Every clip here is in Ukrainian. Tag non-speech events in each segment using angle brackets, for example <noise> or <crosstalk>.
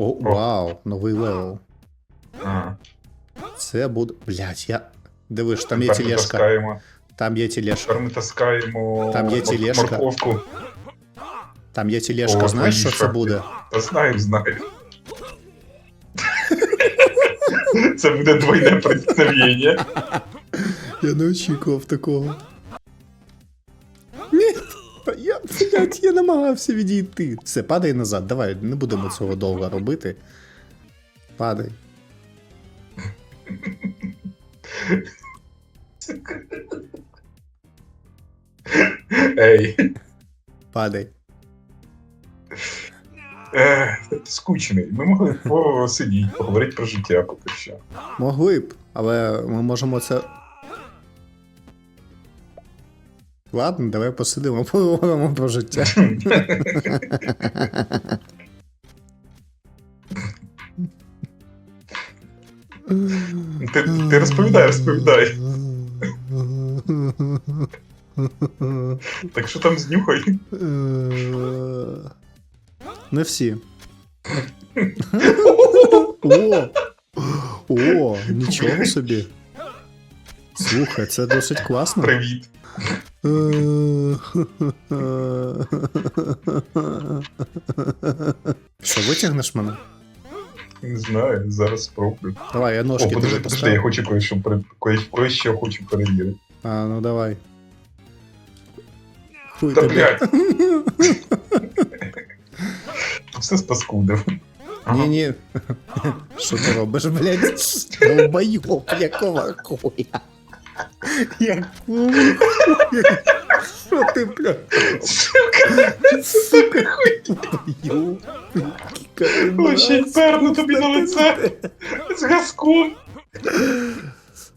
О, вау, новий левел. Ага. Це буде. Блять, я. Дивиш, там є Тепер ми тележка. таскаємо. Там є тележка. Тепер ми таскаємо Там є мор- тележка. морковку. Там є тележка. О, Знаєш, що твої це шахти. буде? Та знаю, знаю. Це буде двойне проникновення. Я не очікував такого. Я, блядь, я намагався відійти. Все, падай назад, давай, не будемо цього довго робити. Падай. Ей. Падай. Ти скучний. Ми могли посидіти, поговорити про життя поки що. Могли б, але ми можемо це. Ладно, давай посидимо, <laughs> поговоримо про життя. Ти, ти розповідай, розповідай. Так що там знюхай? Не всі. О! О, нічого собі. Слухай, це досить класно. Привіт. Що, витягнеш мене? Не знаю, зараз спробую. Давай, я О, ножки подожди, тобі подожди, я поставлю. хочу кое-що пере- кое, кое-що хочу перевірити. А, ну давай. Хуй Та тобі. блядь. Все спаскудив. Ні, ні. Що ти робиш, блядь? <laughs> Долбойоб, якого хуя? Хуя? Що ти, блядь? Сука, хуя. Лише й перну тобі на лице. З газком.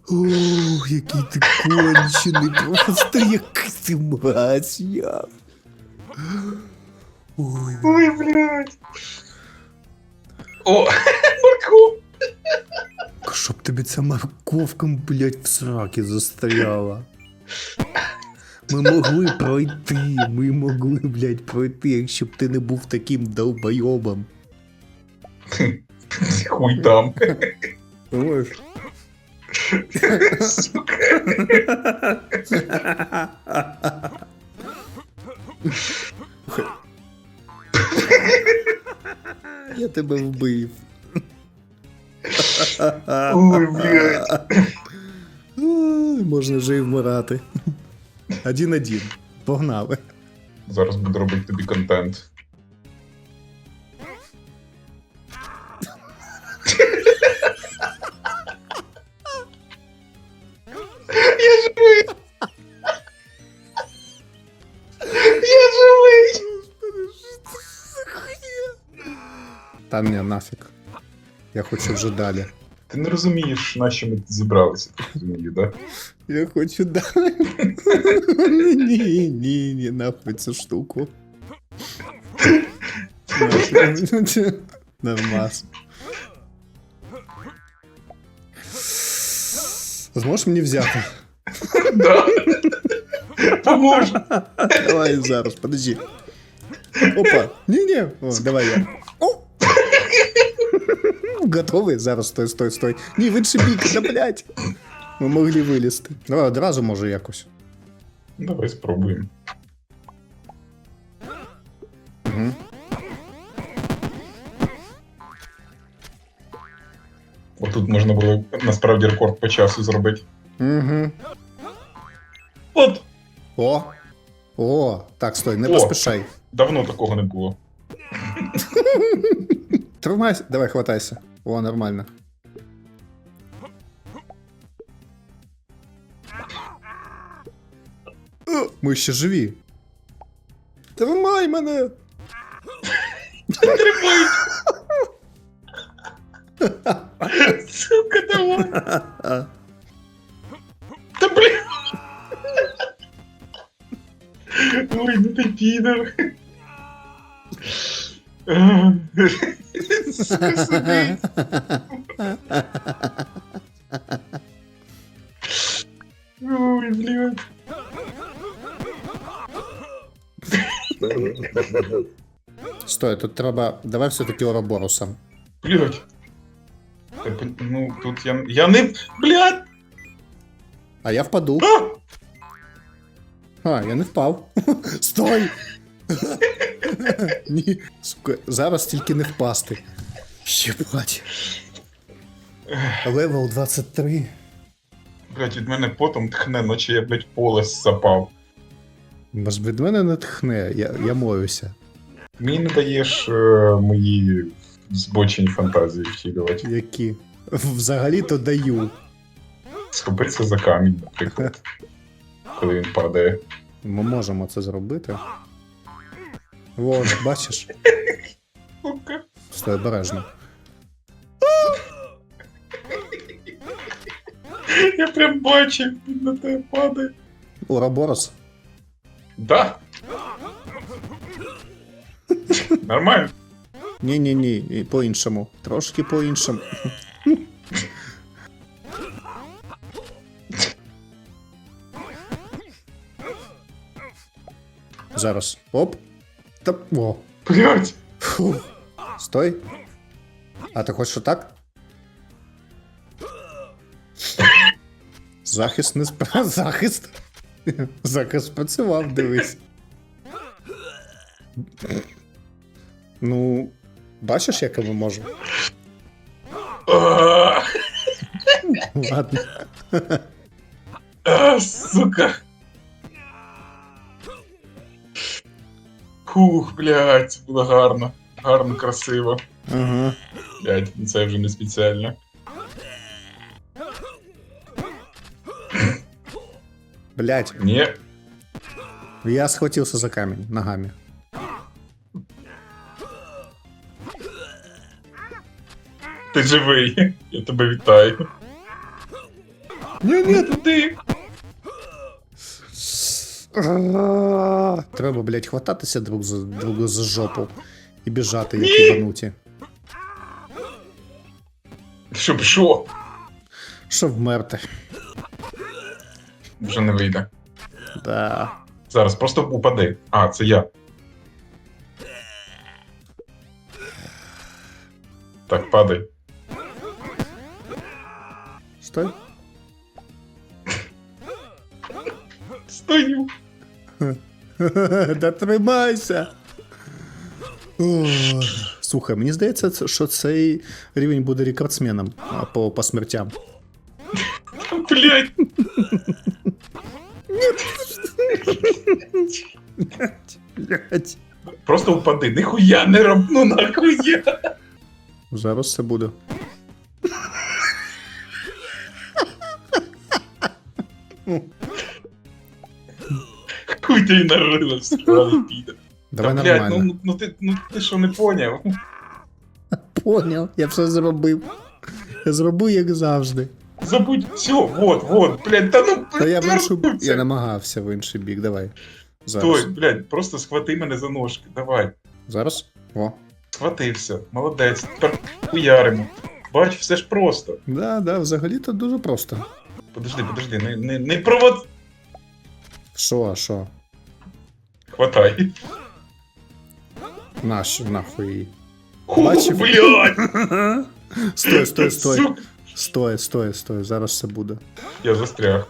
Ох, який ти кончений, просто як ти мразь, я. Ой, Ой, блядь. О, <laughs> Марко. Щоб тобі ця морковка, блядь, в сраки застряла. Ми могли пройти, ми могли, блядь, пройти, якщо б ти не був таким долбойобом. Хуй там. Думаєш? Сука. Я тебе вбив. Ой, блядь. Можна вже і вмирати. Один-один. Погнали. Зараз буду робити тобі контент. Я живий! Я живий! Та ні, нафіг. Я хочу вже далі. Ти не розумієш, на що ми тут зібралися, ти розумію, да? Я хочу далі. Ні, ні, ні, нахуй цю штуку. Нахуй. Нормас. Зможеш мені взяти? Да. Поможу. Давай зараз, подожди. Опа. Ні-ні. О, давай я. О! Готовий? Зараз, стой, стой, стой. Ні, в інший бік, да блядь. Ми могли вилізти. Давай одразу може якось. Давай спробуємо. Угу. Отут можна було насправді рекорд по часу зробити. Угу. От, О! О! Так, стой, не О. поспішай. давно такого не було. <laughs> Тримайся. Давай, хватайся. О, нормально. О, Ми ще живі. Тримай мене! Сука, давай! Та блін! Ой, ну ти підер. Сука, сиди. Ой, блядь. Стой, тут треба. Давай все-таки Ороборусом. Пон- ну, тут я. Я не. Блядь! А я впаду. А! А, я не впав. <laughs> Стой! Ні, сука, зараз тільки не впасти. Щеплать. Левел 23. Блядь, від мене потом тхне, наче я, блядь, в поле запав. Може, від мене не тхне, я, я моюся. Мені не даєш е, мої збочені фантазії втілювати. Які? Взагалі-то даю. Схопитися за камінь, наприклад. Коли він падає. Ми можемо це зробити. Вон, бачиш? Сука. Стой обережно. Я прям бачив, він на тебе падає. Уроборос. Да. Нормально. Ні-ні-ні, і по-іншому. Трошки по-іншому. Зараз. Оп. Та. О. Блядь. Фу. Стой. А ти хочеш отак? Захист не спра... Захист. Захист спрацював, дивись. Ну, бачиш, як я можу? Ладно. сука. Хух, блядь, це було гарно. Гарно, красиво. Ага. Блядь, ну це вже не спеціально. Блять, Ні. я схватился за камень ногами. Ти живий. Я тебе вітаю. Ні, Не туди. <laughs> Треба, блять, хвататися друг за друга за жопу і біжати, як ібануті. Щоб що? Щоб вмерти. Вже не вийде. Да. Зараз просто упади. А, це я. Так, падай. Стой. <laughs> Да тримайся. О, Слухай, мені здається, що цей рівень буде рекордсменом по, по смертям. Блять. Блять. Просто упади. Нихуя не роб... Ну нахуя. Зараз це буде. Хуй ти нарила, сраний <laughs> піде. Давай Та, блядь, нормально. ну, ну, ти, ну ти що не поняв? <laughs> Поняв, я все зробив. Я зробив, як завжди. Забудь все, вот, вот, блядь, та ну Та я в іншу... вернувся. Я намагався в інший бік, давай. Зараз. Стой, блядь, просто схвати мене за ножки, давай. Зараз? О. Схватився, молодець, тепер хуяримо. Бач, все ж просто. Да, да, взагалі-то дуже просто. Подожди, подожди, не, не, не провод... Що, що? Хватай. Наш, нахуй Бачив? блядь! <laughs> Стой, стой, стой. Сука. Стой, стой, стой. Зараз все буде. Я застряг.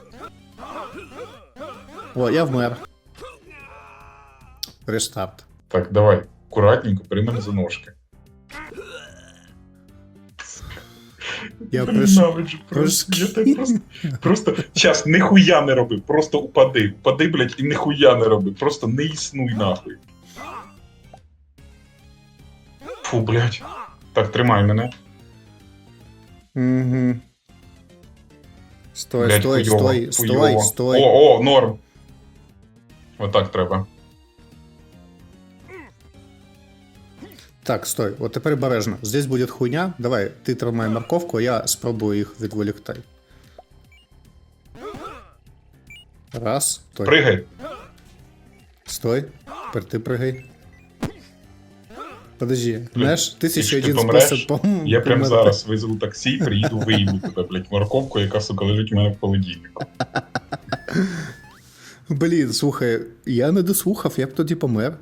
О, я вмер. Рестарт. Так, давай, акуратненько, бери мене за ножки. Я. Ненавиджу просто. Я тебе просто, просто щас ніхуя не роби, просто упади. Упади, блядь, і ніхуя не роби. Просто не існуй нахуй. Фу, блядь. Так, тримай мене. Угу. Стой, Блядь, стой, хуйово, стой, стой, хуйово. стой. О, о, норм. Отак треба. Так, стой. От тепер обережно. Здесь буде хуйня. Давай, ти тримай морковку, а я спробую їх відволікти. Раз. Стой. Пригай. Стой. Тепер ти пригай. Подожди, знаєш, тисяча один спосіб пом- Я прям померти. зараз визову таксі, приїду, виїду тебе, блядь, морковку, яка, сука, лежить у мене в холодильнику. Блін, слухай, я не дослухав, я б тоді помер.